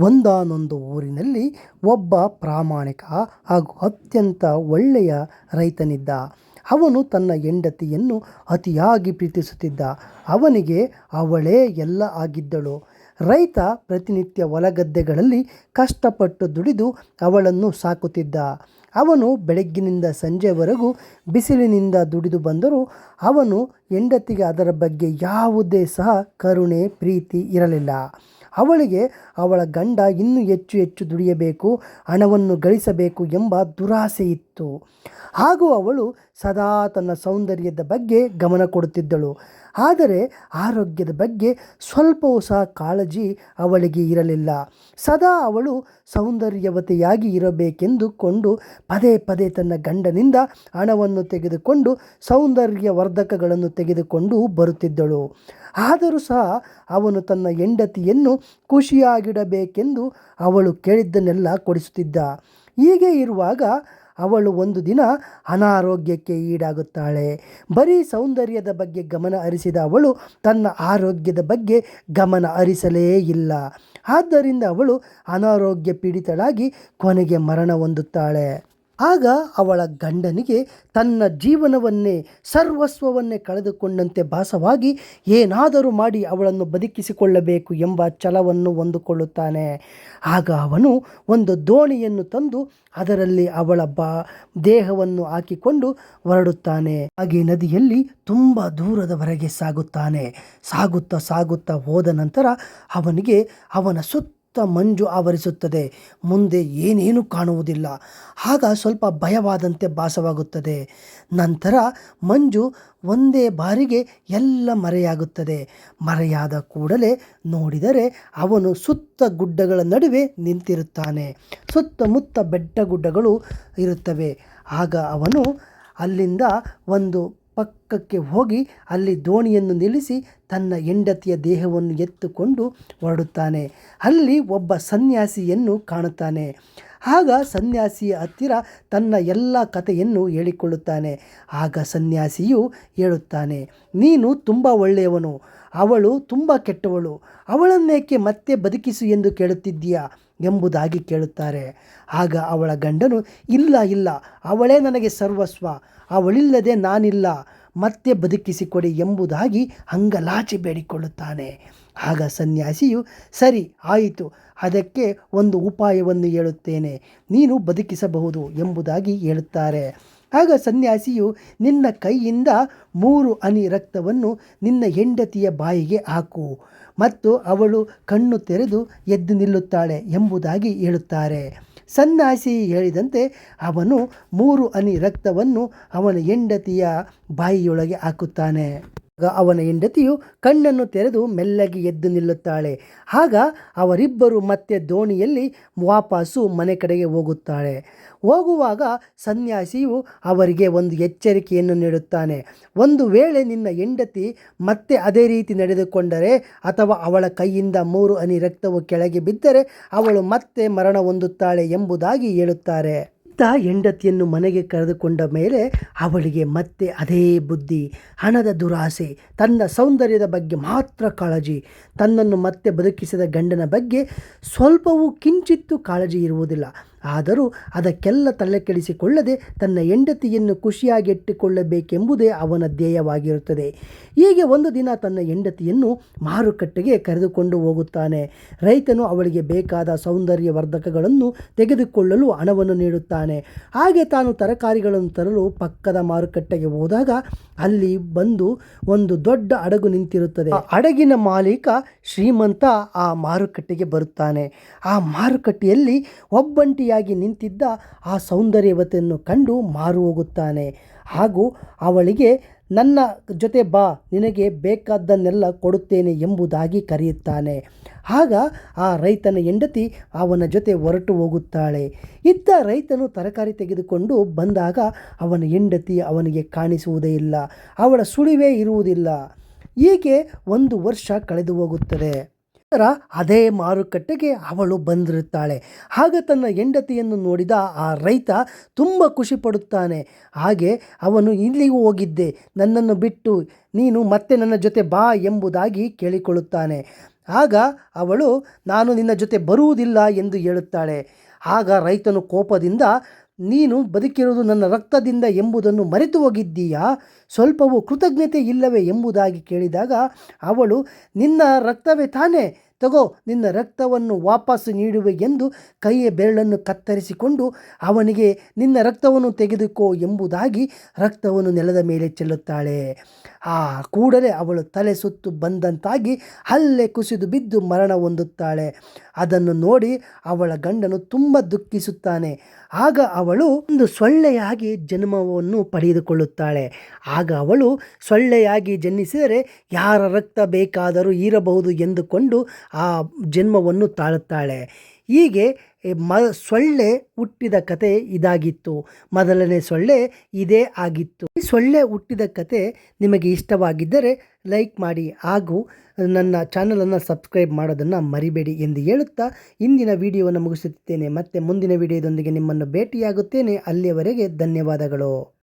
ಒಂದಾನೊಂದು ಊರಿನಲ್ಲಿ ಒಬ್ಬ ಪ್ರಾಮಾಣಿಕ ಹಾಗೂ ಅತ್ಯಂತ ಒಳ್ಳೆಯ ರೈತನಿದ್ದ. ಅವನು ತನ್ನ ಹೆಂಡತಿಯನ್ನು ಅತಿಯಾಗಿ ಪ್ರೀತಿಸುತ್ತಿದ್ದ. ಅವನಿಗೆ ಅವಳೇ ಎಲ್ಲ ಆಗಿದ್ದಳು. ರೈತ ಪ್ರತಿನಿತ್ಯ ಹೊಲಗದ್ದೆಗಳಲ್ಲಿ ಕಷ್ಟಪಟ್ಟು ದುಡಿದು ಅವಳನ್ನು ಸಾಕುತ್ತಿದ್ದ. ಅವನು ಬೆಳಗ್ಗಿನಿಂದ ಸಂಜೆವರೆಗೂ ಬಿಸಿಲಿನಿಂದ ದುಡಿದು ಬಂದರೂ ಅವನು ಹೆಂಡತಿಗೆ ಅದರ ಬಗ್ಗೆ ಯಾವುದೇ ಸಹ ಕರುಣೆ, ಪ್ರೀತಿ ಇರಲಿಲ್ಲ. ಅವಳಿಗೆ ಅವಳ ಗಂಡ ಇನ್ನೂ ಹೆಚ್ಚು ಹೆಚ್ಚು ದುಡಿಯಬೇಕು, ಹಣವನ್ನು ಗಳಿಸಬೇಕು ಎಂಬ ದುರಾಸೆ ಇತ್ತು. ಹಾಗೂ ಅವಳು ಸದಾ ತನ್ನ ಸೌಂದರ್ಯದ ಬಗ್ಗೆ ಗಮನ ಕೊಡುತ್ತಿದ್ದಳು. ಆದರೆ ಆರೋಗ್ಯದ ಬಗ್ಗೆ ಸ್ವಲ್ಪವೂ ಸಹ ಕಾಳಜಿ ಅವಳಿಗೆ ಇರಲಿಲ್ಲ. ಸದಾ ಅವಳು ಸೌಂದರ್ಯವತೆಯಾಗಿ ಇರಬೇಕೆಂದುಕೊಂಡು ಪದೇ ಪದೇ ತನ್ನ ಗಂಡನಿಂದ ಹಣವನ್ನು ತೆಗೆದುಕೊಂಡು ಸೌಂದರ್ಯವರ್ಧಕಗಳನ್ನು ತೆಗೆದುಕೊಂಡು ಬರುತ್ತಿದ್ದಳು. ಆದರೂ ಸಹ ಅವನು ತನ್ನ ಹೆಂಡತಿಯನ್ನು ಖುಷಿಯಾಗಿಡಬೇಕೆಂದು ಅವಳು ಕೇಳಿದ್ದನ್ನೆಲ್ಲ ಕೊಡಿಸುತ್ತಿದ್ದ. ಹೀಗೆ ಇರುವಾಗ ಅವಳು ಒಂದು ದಿನ ಅನಾರೋಗ್ಯಕ್ಕೆ ಈಡಾಗುತ್ತಾಳೆ. ಬರೀ ಸೌಂದರ್ಯದ ಬಗ್ಗೆ ಗಮನ ಹರಿಸಿದ ಅವಳು ತನ್ನ ಆರೋಗ್ಯದ ಬಗ್ಗೆ ಗಮನ ಹರಿಸಲೇ ಇಲ್ಲ. ಆದ್ದರಿಂದ ಅವಳು ಅನಾರೋಗ್ಯ ಪೀಡಿತಳಾಗಿ ಕೊನೆಗೆ ಮರಣ ಹೊಂದುತ್ತಾಳೆ. ಆಗ ಅವಳ ಗಂಡನಿಗೆ ತನ್ನ ಜೀವನವನ್ನೇ, ಸರ್ವಸ್ವವನ್ನೇ ಕಳೆದುಕೊಂಡಂತೆ ಭಾಸವಾಗಿ, ಏನಾದರೂ ಮಾಡಿ ಅವಳನ್ನು ಬದುಕಿಸಿಕೊಳ್ಳಬೇಕು ಎಂಬ ಛಲವನ್ನು ಹೊಂದಿಕೊಳ್ಳುತ್ತಾನೆ. ಆಗ ಅವನು ಒಂದು ದೋಣಿಯನ್ನು ತಂದು ಅದರಲ್ಲಿ ಅವಳ ಬಾ, ದೇಹವನ್ನು ಹಾಕಿಕೊಂಡು ಹೊರಡುತ್ತಾನೆ. ಹಾಗೆ ನದಿಯಲ್ಲಿ ತುಂಬ ದೂರದವರೆಗೆ ಸಾಗುತ್ತಾನೆ. ಸಾಗುತ್ತಾ ಸಾಗುತ್ತಾ ಹೋದ ನಂತರ ಅವನಿಗೆ ಅವನ ಸುತ್ತ ಮಂಜು ಆವರಿಸುತ್ತದೆ. ಮುಂದೆ ಏನೇನು ಕಾಣುವುದಿಲ್ಲ. ಆಗ ಸ್ವಲ್ಪ ಭಯವಾದಂತೆ ಭಾಸವಾಗುತ್ತದೆ. ನಂತರ ಮಂಜು ಒಂದೇ ಬಾರಿಗೆ ಎಲ್ಲ ಮರೆಯಾಗುತ್ತದೆ. ಮರೆಯಾದ ಕೂಡಲೇ ನೋಡಿದರೆ ಅವನು ಸುತ್ತ ಗುಡ್ಡಗಳ ನಡುವೆ ನಿಂತಿರುತ್ತಾನೆ. ಸುತ್ತಮುತ್ತ ಬೆಟ್ಟ ಗುಡ್ಡಗಳು ಇರುತ್ತವೆ. ಆಗ ಅವನು ಅಲ್ಲಿಂದ ಒಂದು ಪಕ್ಕಕ್ಕೆ ಹೋಗಿ ಅಲ್ಲಿ ದೋಣಿಯನ್ನು ನಿಲ್ಲಿಸಿ ತನ್ನ ಹೆಂಡತಿಯ ದೇಹವನ್ನು ಎತ್ತುಕೊಂಡು ಹೊರಡುತ್ತಾನೆ. ಅಲ್ಲಿ ಒಬ್ಬ ಸನ್ಯಾಸಿಯನ್ನು ಕಾಣುತ್ತಾನೆ. ಆಗ ಸನ್ಯಾಸಿಯ ಹತ್ತಿರ ತನ್ನ ಎಲ್ಲ ಕಥೆಯನ್ನು ಹೇಳಿಕೊಳ್ಳುತ್ತಾನೆ. ಆಗ ಸನ್ಯಾಸಿಯು ಹೇಳುತ್ತಾನೆ, ನೀನು ತುಂಬ ಒಳ್ಳೆಯವನು, ಅವಳು ತುಂಬ ಕೆಟ್ಟವಳು, ಅವಳನ್ನೇಕೆ ಮತ್ತೆ ಬದುಕಿಸು ಎಂದು ಕೇಳುತ್ತಿದ್ದೀಯಾ? ಎಂಬುದಾಗಿ ಕೇಳುತ್ತಾರೆ. ಆಗ ಅವಳ ಗಂಡನು, ಇಲ್ಲ ಇಲ್ಲ, ಅವಳೇ ನನಗೆ ಸರ್ವಸ್ವ ಅವಳಿಲ್ಲದೆ ನಾನಿಲ್ಲ, ಮತ್ತೆ ಬದುಕಿಸಿಕೊಡಿ ಎಂಬುದಾಗಿ ಅಂಗಲಾಚಿ ಬೇಡಿಕೊಳ್ಳುತ್ತಾನೆ. ಆಗ ಸನ್ಯಾಸಿಯು, ಸರಿ, ಆಯಿತು, ಅದಕ್ಕೆ ಒಂದು ಉಪಾಯವನ್ನು ಹೇಳುತ್ತೇನೆ, ನೀನು ಬದುಕಿಸಬಹುದು ಎಂಬುದಾಗಿ ಹೇಳುತ್ತಾರೆ. ಆಗ ಸನ್ಯಾಸಿಯು, ನಿನ್ನ ಕೈಯಿಂದ ಮೂರು ಅನಿ ರಕ್ತವನ್ನು ನಿನ್ನ ಹೆಂಡತಿಯ ಬಾಯಿಗೆ ಹಾಕು, ಮತ್ತು ಅವಳು ಕಣ್ಣು ತೆರೆದು ಎದ್ದು ನಿಲ್ಲುತ್ತಾಳೆ ಎಂಬುದಾಗಿ ಹೇಳುತ್ತಾರೆ. ಸನ್ಯಾಸಿ ಹೇಳಿದಂತೆ ಅವನು ಮೂರು ಅನಿ ರಕ್ತವನ್ನು ಅವನ ಹೆಂಡತಿಯ ಬಾಯಿಯೊಳಗೆ ಹಾಕುತ್ತಾನೆ. ಅವನ ಹೆಂಡತಿಯು ಕಣ್ಣನ್ನು ತೆರೆದು ಮೆಲ್ಲಗೆ ಎದ್ದು ನಿಲ್ಲುತ್ತಾಳೆ. ಆಗ ಅವರಿಬ್ಬರು ಮತ್ತೆ ದೋಣಿಯಲ್ಲಿ ವಾಪಸ್ಸು ಮನೆ ಕಡೆಗೆ ಹೋಗುತ್ತಾಳೆ. ಹೋಗುವಾಗ ಸನ್ಯಾಸಿಯು ಅವರಿಗೆ ಒಂದು ಎಚ್ಚರಿಕೆಯನ್ನು ನೀಡುತ್ತಾನೆ. ಒಂದು ವೇಳೆ ನಿನ್ನ ಹೆಂಡತಿ ಮತ್ತೆ ಅದೇ ರೀತಿ ನಡೆದುಕೊಂಡರೆ ಅಥವಾ ಅವಳ ಕೈಯಿಂದ ಮೂರು ಅನಿ ರಕ್ತವು ಕೆಳಗೆ ಬಿದ್ದರೆ ಅವಳು ಮತ್ತೆ ಮರಣ ಹೊಂದುತ್ತಾಳೆ ಎಂಬುದಾಗಿ ಹೇಳುತ್ತಾರೆ. ಇತ್ತ ಹೆಂಡತಿಯನ್ನು ಮನೆಗೆ ಕರೆದುಕೊಂಡ ಮೇಲೆ ಅವಳಿಗೆ ಮತ್ತೆ ಅದೇ ಬುದ್ಧಿ. ಹಣದ ದುರಾಸೆ, ತನ್ನ ಸೌಂದರ್ಯದ ಬಗ್ಗೆ ಮಾತ್ರ ಕಾಳಜಿ, ತನ್ನನ್ನು ಮತ್ತೆ ಬದುಕಿಸಿದ ಗಂಡನ ಬಗ್ಗೆ ಸ್ವಲ್ಪವೂ ಕಿಂಚಿತ್ತು ಕಾಳಜಿ ಇರುವುದಿಲ್ಲ. ಆದರೂ ಅದಕ್ಕೆಲ್ಲ ತಲೆಕೆಡಿಸಿಕೊಳ್ಳದೆ ತನ್ನ ಹೆಂಡತಿಯನ್ನು ಖುಷಿಯಾಗಿಟ್ಟುಕೊಳ್ಳಬೇಕೆಂಬುದೇ ಅವನ ಧ್ಯೇಯವಾಗಿರುತ್ತದೆ. ಹೀಗೆ ಒಂದು ದಿನ ತನ್ನ ಹೆಂಡತಿಯನ್ನು ಮಾರುಕಟ್ಟೆಗೆ ಕರೆದುಕೊಂಡು ಹೋಗುತ್ತಾನೆ. ರೈತನು ಅವಳಿಗೆ ಬೇಕಾದ ಸೌಂದರ್ಯವರ್ಧಕಗಳನ್ನು ತೆಗೆದುಕೊಳ್ಳಲು ಹಣವನ್ನು ನೀಡುತ್ತಾನೆ. ಹಾಗೆ ತಾನು ತರಕಾರಿಗಳನ್ನು ತರಲು ಪಕ್ಕದ ಮಾರುಕಟ್ಟೆಗೆ ಹೋದಾಗ ಅಲ್ಲಿ ಬಂದು ಒಂದು ದೊಡ್ಡ ಹಡಗು ನಿಂತಿರುತ್ತದೆ. ಹಡಗಿನ ಮಾಲೀಕ ಶ್ರೀಮಂತ ಆ ಮಾರುಕಟ್ಟೆಗೆ ಬರುತ್ತಾನೆ. ಆ ಮಾರುಕಟ್ಟೆಯಲ್ಲಿ ಒಬ್ಬಂಟಿಯಾಗಿ ನಿಂತಿದ್ದ ಆ ಸೌಂದರ್ಯವತೆಯನ್ನು ಕಂಡು ಮಾರು ಹೋಗುತ್ತಾನೆ. ಹಾಗೂ ಅವಳಿಗೆ, ನನ್ನ ಜೊತೆ ಬಾ, ನಿನಗೆ ಬೇಕಾದ್ದನ್ನೆಲ್ಲ ಕೊಡುತ್ತೇನೆ ಎಂಬುದಾಗಿ ಕರೆಯುತ್ತಾನೆ. ಆಗ ಆ ರೈತನ ಹೆಂಡತಿ ಅವನ ಜೊತೆ ಹೊರಟು ಹೋಗುತ್ತಾಳೆ. ಇದ್ದ ರೈತನು ತರಕಾರಿ ತೆಗೆದುಕೊಂಡು ಬಂದಾಗ ಅವನ ಹೆಂಡತಿ ಅವನಿಗೆ ಕಾಣಿಸುವುದೇ ಇಲ್ಲ. ಅವಳ ಸುಳಿವೇ ಇರುವುದಿಲ್ಲ. ಹೀಗೆ ಒಂದು ವರ್ಷ ಕಳೆದು ಹೋಗುತ್ತದೆ. ನಂತರ ಅದೇ ಮಾರುಕಟ್ಟೆಗೆ ಅವಳು ಬಂದಿರುತ್ತಾಳೆ. ಆಗ ತನ್ನ ಹೆಂಡತಿಯನ್ನು ನೋಡಿದ ಆ ರೈತ ತುಂಬ ಖುಷಿ ಪಡುತ್ತಾನೆ. ಹಾಗೆ ಅವನು ಇಲ್ಲಿಗೂ ಹೋಗಿದ್ದೆ. ನನ್ನನ್ನು ಬಿಟ್ಟು ನೀನು ಮತ್ತೆ ನನ್ನ ಜೊತೆ ಬಾ ಎಂಬುದಾಗಿ ಕೇಳಿಕೊಳ್ಳುತ್ತಾನೆ. ಆಗ ಅವಳು, ನಾನು ನಿನ್ನ ಜೊತೆ ಬರುವುದಿಲ್ಲ ಎಂದು ಹೇಳುತ್ತಾಳೆ. ಆಗ ರೈತನು ಕೋಪದಿಂದ ನೀನು ಬದುಕಿರುವುದು ನನ್ನ ರಕ್ತದಿಂದ ಎಂಬುದನ್ನು ಮರೆತು ಹೋಗಿದ್ದೀಯಾ ಸ್ವಲ್ಪವೂ ಕೃತಜ್ಞತೆ ಇಲ್ಲವೇ ಎಂಬುದಾಗಿ ಕೇಳಿದಾಗ ಅವಳು, ನಿನ್ನ ರಕ್ತವೇ ತಾನೇ? ತಗೋ, ನಿನ್ನ ರಕ್ತವನ್ನು ವಾಪಸ್ಸು ನೀಡುವೆ ಎಂದು ಕೈಯ ಬೆರಳನ್ನು ಕತ್ತರಿಸಿಕೊಂಡು ಅವನಿಗೆ, ನಿನ್ನ ರಕ್ತವನ್ನು ತೆಗೆದುಕೋ ಎಂಬುದಾಗಿ ರಕ್ತವನ್ನು ನೆಲದ ಮೇಲೆ ಚೆಲ್ಲುತ್ತಾಳೆ. ಆ ಕೂಡಲೇ ಅವಳು ತಲೆ ಸುತ್ತು ಬಂದಂತಾಗಿ ಅಲ್ಲೇ ಕುಸಿದು ಬಿದ್ದು ಮರಣ ಹೊಂದುತ್ತಾಳೆ. ಅದನ್ನು ನೋಡಿ ಅವಳ ಗಂಡನು ತುಂಬ ದುಃಖಿಸುತ್ತಾನೆ. ಆಗ ಅವಳು ಒಂದು ಸೊಳ್ಳೆಯಾಗಿ ಜನ್ಮವನ್ನು ಪಡೆದುಕೊಳ್ಳುತ್ತಾಳೆ. ಆಗ ಅವಳು ಸೊಳ್ಳೆಯಾಗಿ ಜನ್ಮಿಸಿದರೆ ಯಾರ ರಕ್ತ ಬೇಕಾದರೂ ಇರಬಹುದು ಎಂದುಕೊಂಡು ಆ ಜನ್ಮವನ್ನು ತಾಳುತ್ತಾಳೆ. ಹೀಗೆ ಮ, ಸೊಳ್ಳೆ ಹುಟ್ಟಿದ ಕತೆ ಇದಾಗಿತ್ತು. ಮೊದಲನೇ ಸೊಳ್ಳೆ ಇದೇ ಆಗಿತ್ತು. ಈ ಸೊಳ್ಳೆ ಹುಟ್ಟಿದ ಕತೆ ನಿಮಗೆ ಇಷ್ಟವಾಗಿದ್ದರೆ ಲೈಕ್ ಮಾಡಿ ಹಾಗೂ ನನ್ನ ಚಾನಲನ್ನು ಸಬ್ಸ್ಕ್ರೈಬ್ ಮಾಡೋದನ್ನು ಮರಿಬೇಡಿ ಎಂದು ಹೇಳುತ್ತಾ ಇಂದಿನ ವಿಡಿಯೋವನ್ನು ಮುಗಿಸುತ್ತೇನೆ ಮತ್ತೆ ಮುಂದಿನ ವಿಡಿಯೋದೊಂದಿಗೆ ನಿಮ್ಮನ್ನು ಭೇಟಿಯಾಗುತ್ತೇನೆ. ಅಲ್ಲಿಯವರೆಗೆ ಧನ್ಯವಾದಗಳು.